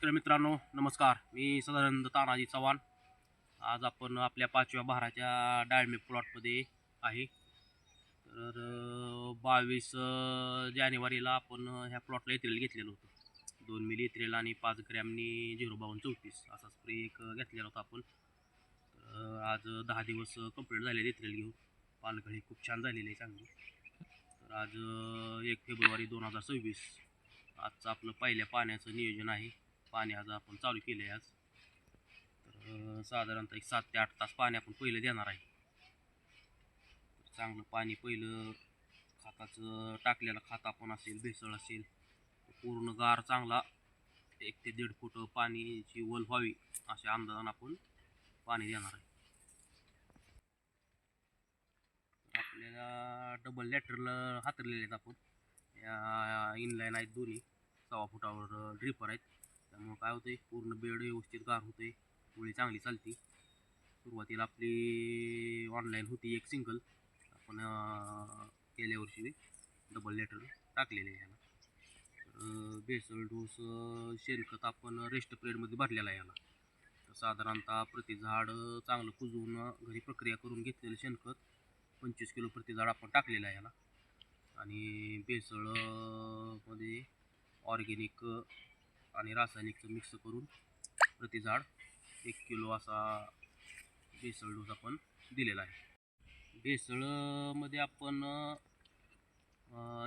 शेतकरी मित्रांनो नमस्कार. मी सदानंद तानाजी चव्हाण. आज आपण आपल्या पाचव्या बहाराच्या डाळिंब प्लॉटमध्ये आहे. तर बावीस जानेवारीला आपण ह्या प्लॉटला इत्रेल घेतलेलं होतं. दोन मिली इत्रेल आणि पाच ग्रॅमनी झिरो बावन्न चौतीस असा स्प्रे एक घेतलेला होता आपण. तर आज दहा दिवस कंप्लीट झालेले इत्रेल घेऊन. पालघळी खूप छान झालेली आहे चांगली. तर आज एक फेब्रुवारी दोन हजार सव्वीस आजचं आपलं पहिल्या पाण्याचं नियोजन आहे. पाणी आज आपण चालू केलं आहे आज. तर साधारणतः एक सात ते आठ तास पाणी आपण पहिलं देणार आहे. चांगलं पाणी पहिलं खताचं टाकलेलं खत आपण असेल भेसळ असेल पूर्ण गार चांगला एक ते दीड फूट पाणीची वल व्हावी अशा अंदाजानं आपण पाणी देणार आहे. आपल्याला डबल लॅटरला हातरलेले आहेत आपण. या इनलाईन आहेत दोन्ही. सव्वा फुटावर ड्रिपर आहेत. त्यामुळं काय होतंय पूर्ण बेड व्यवस्थित गार होते गोळी चांगली चालती. सुरुवातीला आपली ऑनलाईन होती एक सिंगल आपण गेल्या वर्षी डबल लेटर टाकलेले आहे ह्याला तर बेसल डोस शेणखत आपण रेस्ट पिरियडमध्ये भरलेला आहे याला. तर साधारणतः प्रति झाड चांगलं कुजवून घरी प्रक्रिया करून घेतलेलं शेणखत पंचवीस किलो प्रति झाड आपण टाकलेलं आहे याला. आणि भेसळमध्ये ऑर्गेनिक आणि रासायनिकचं मिक्स करून प्रति झाड एक किलो असा बेसळ डोस आपण दिलेला आहे. बेसळमध्ये आपण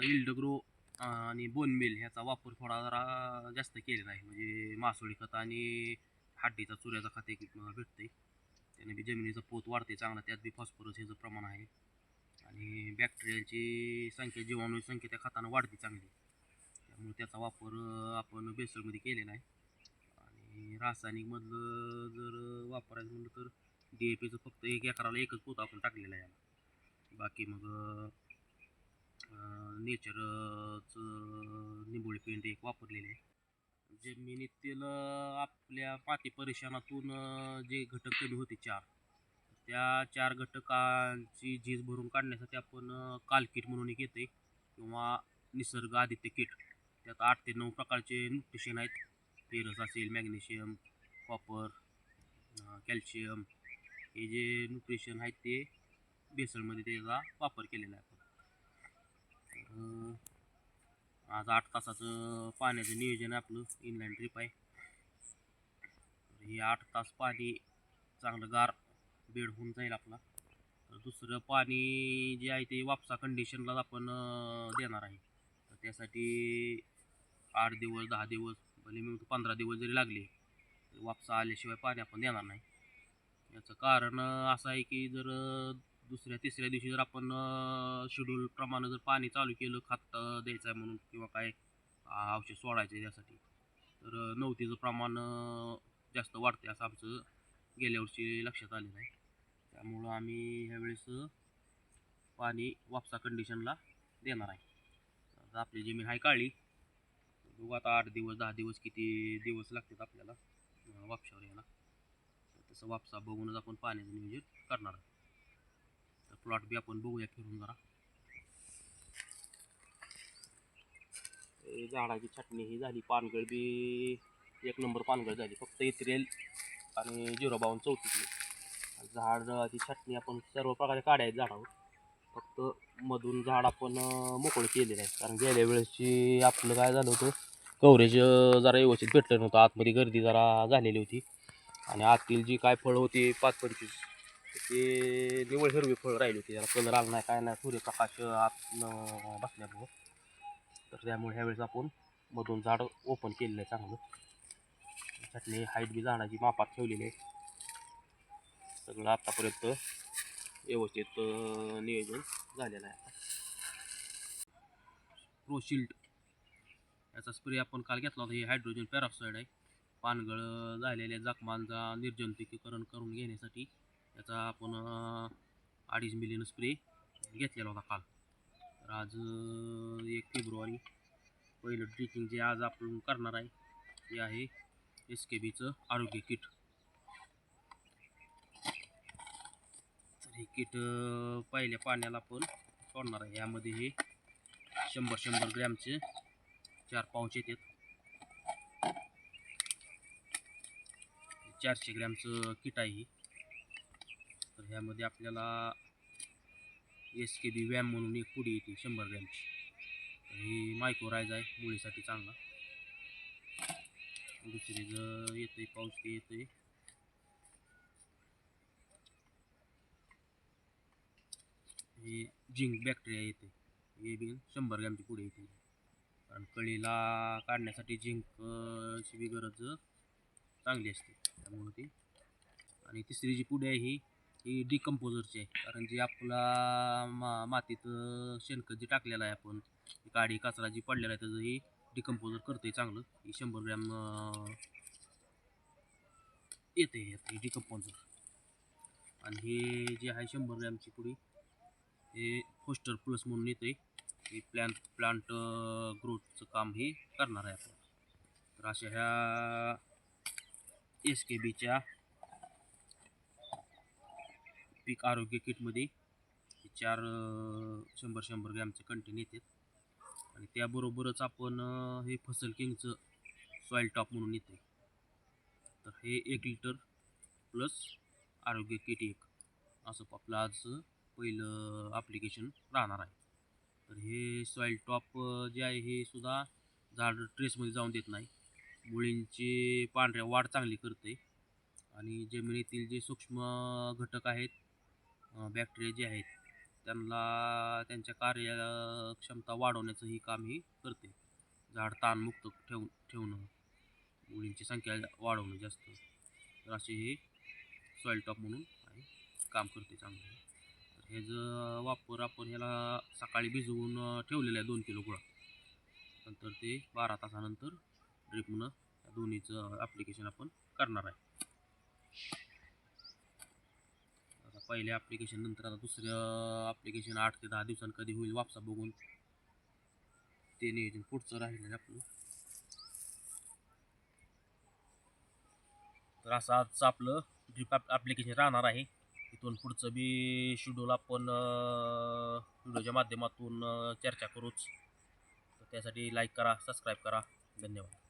इल्ड ग्रो आणि बोनमिल ह्याचा वापर थोडा जरा जास्त केलेला आहे. म्हणजे मासोळी खत आणि हड्डीचा चुऱ्याचा खत एक भेटते त्याने बी जमिनीचा पोत वाढते चांगला. त्यात बी फॉस्फरस ह्याचं प्रमाण आहे. आणि बॅक्टेरियाची संख्या जीवाणूची संख्या त्या खतानं वाढते चांगली. त्यामुळे त्याचा वापर आपण बेसळमध्ये केलेला आहे. आणि रासायनिकमधलं जर वापरायचं म्हणलं तर डी ए पीचं फक्त एक एकराला एकच पोतं आपण टाकलेलं आहे. याला बाकी मग नेचरचं निंबोळी पेंट एक वापरलेले आहे. जमिनीतील आपल्या पाती परीक्षणातून जे घटक कमी होते चार त्या चार घटकांची झीज भरून काढण्यासाठी आपण कालकीट काल म्हणून एक येते किंवा निसर्ग आदित्य किट. त्यात आठ ते नऊ प्रकारचे न्यूट्रिशन आहेत. फेरस असेल मॅग्नेशियम कॉपर कॅल्शियम हे जे न्यूट्रिशन आहेत ते बेसळमध्ये त्याचा वापर केलेला आहे. आपण आज आठ तासाचं पाण्याचं नियोजन आहे आपलं. इनलाईन ट्रिप आहे. हे आठ तास पाणी चांगलं गार बेड होऊन जाईल आपला. तर दुसरं पाणी जे आहे ते वापसा कंडिशनलाच आपण देणार आहे. तर त्यासाठी आठ दिवस दहा दिवस भले मी म्हणतो पंधरा दिवस जरी लागले तरी वापसा आल्याशिवाय पाणी आपण देणार नाही. याचं कारण असं आहे की जर दुसऱ्या तिसऱ्या दिवशी जर आपण शेड्यूलप्रमाणे जर पाणी चालू केलं खात द्यायचं आहे म्हणून किंवा काय औषध सोडायचं आहे त्यासाठी तर नव्हतीचं नवतीचं प्रमाण जास्त वाढते असं आमचं गेल्या वर्षी लक्षात आलेलं आहे. त्यामुळं आम्ही ह्यावेळेस पाणी वापसा कंडिशनला देणार आहे. आता आपली जमीन आहे काळी बघू आता आठ दिवस दहा दिवस किती दिवस लागतात आपल्याला वापशावर यायला. तसं वापसा बघूनच आपण पाण्याचं नियोजन करणार तर प्लॉट बी आपण बघूया फिरून जरा. झाडाची छाटणी ही झाली पानगळ बी एक नंबर पानगळ झाली फक्त इथरेल आणि झिरो बावन्न चौथीतली झाडाची छाटणी आपण सर्व प्रकारे काड्या आहेत झाडावर. फक्त मधून झाड आपण मोकळं केलेलं आहे. कारण गेल्या वेळेसची आपलं काय झालं होतं कव्हरेज जरा व्यवस्थित भेटलं नव्हतं. आतमध्ये गर्दी जरा झालेली होती. आणि आतील जी काय फळं होती पाच पंचवीस ते निवळ हिरवी फळं राहिली होती. त्याला कलर आला नाही काय नाही सूर्यप्रकाश आत बसल्यामुळं. तर त्यामुळे ह्यावेळेस आपण मधून झाड ओपन केलेलं आहे चांगलं. त्यातली हाईट बी झाडाची मापात ठेवलेली आहे. सगळं आत्तापर्यंत व्यवस्थित नियोजन झालेलं आहे. प्रोशिल्ड याचा स्प्रे आपण काल घेतला होता. हे हायड्रोजन पॅरॉक्साईड आहे. पानगळ झालेल्या जखमांचा निर्जंतुकीकरण करून घेण्यासाठी याचा आपण अडीच मिलीनं स्प्रे घेतलेला होता काल. तर आज एक फेब्रुवारी पहिलं ट्रेकिंग जे आज आपण करणार आहे ते आहे एस के बीचं आरोग्य किट. हे किट पहिल्या पाण्याला आपण सोडणार आहे. यामध्ये हे शंभर शंभर ग्रॅमचे चार पाऊच येतात. चारशे ग्रॅमचं किट आहे तर ह्यामध्ये आपल्याला एस के बी व्यायाम म्हणून एक पुडी येते शंभर ग्रॅमची. तर ही मायक्रोरायज आहे मुळीसाठी चांगला. दुसरी जर येतं आहे पाऊस ते आहे हे जिंक बॅक्टेरिया येते. हे बी शंभर ग्रॅमची पुढे येते. कारण कळीला काढण्यासाठी जिंकची बी गरज चांगली असते. त्यामुळे ती. आणि तिसरी जी पुढे आहे ही ही डिकम्पोजरची आहे. कारण जी आपला मा मातीत शेणखत जे टाकलेलं आहे आपण ती काडी कचरा जी पडलेला आहे त्याचं ही डिकम्पोजर करते चांगलं. ही शंभर ग्रॅम येते हे डिकम्पोजर आणि हे जे आहे शंभर ग्रॅमची पुडी हे फोस्टर प्लस म्हणून येते हे प्लॅन प्लांट ग्रोथचं काम हे करणार आहे आपण तर अशा ह्या एस के बीच्या पीक आरोग्य किटमध्ये हे चार शंभर शंभर ग्रॅमचे कंटेन येतात. आणि त्याबरोबरच आपण हे फसल किंगचं सॉईल टॉप म्हणून येते तर हे एक लिटर प्लस आरोग्य किट एक. असं आपलं आज पहिलं ॲप्लिकेशन राहणार आहे. तर हे सॉईल टॉप जे आहे हे सुद्धा झाड ट्रेसमध्ये जाऊन देत नाही. मुळींची पांढऱ्या वाढ चांगली करते. आणि जमिनीतील जे सूक्ष्म घटक आहेत बॅक्टेरिया जे आहेत त्यांना त्यांच्या कार्यक्षमता वाढवण्याचं ही काम ही करते. झाड ताणमुक्त ठेवून ठेवणं मुळींची संख्या वाढवणं जास्त. तर असे हे सॉईल टॉप म्हणून काम करते चांगलं. हे जर वापर आपण ह्याला सकाळी भिजवून ठेवलेलं आहे दोन किलो गुळा. नंतर ते बारा तासानंतर ड्रिपनं या दोन्हीचं ॲप्लिकेशन आपण करणार आहे. आता पहिल्या ॲप्लिकेशन नंतर आता दुसरं ॲप्लिकेशन आठ ते दहा दिवसांनी कधी होईल वापसा बघून. ते नियोजन पुढचं राहिलं आहे आपलं. तर असं आजचं आपलं ड्रिप ॲप्लिकेशन राहणार आहे. इथून पुढचं बी शेड्यूल आपण व्हिडिओच्या माध्यमातून चर्चा करूच. तर त्यासाठी लाईक करा सबस्क्राईब करा. धन्यवाद.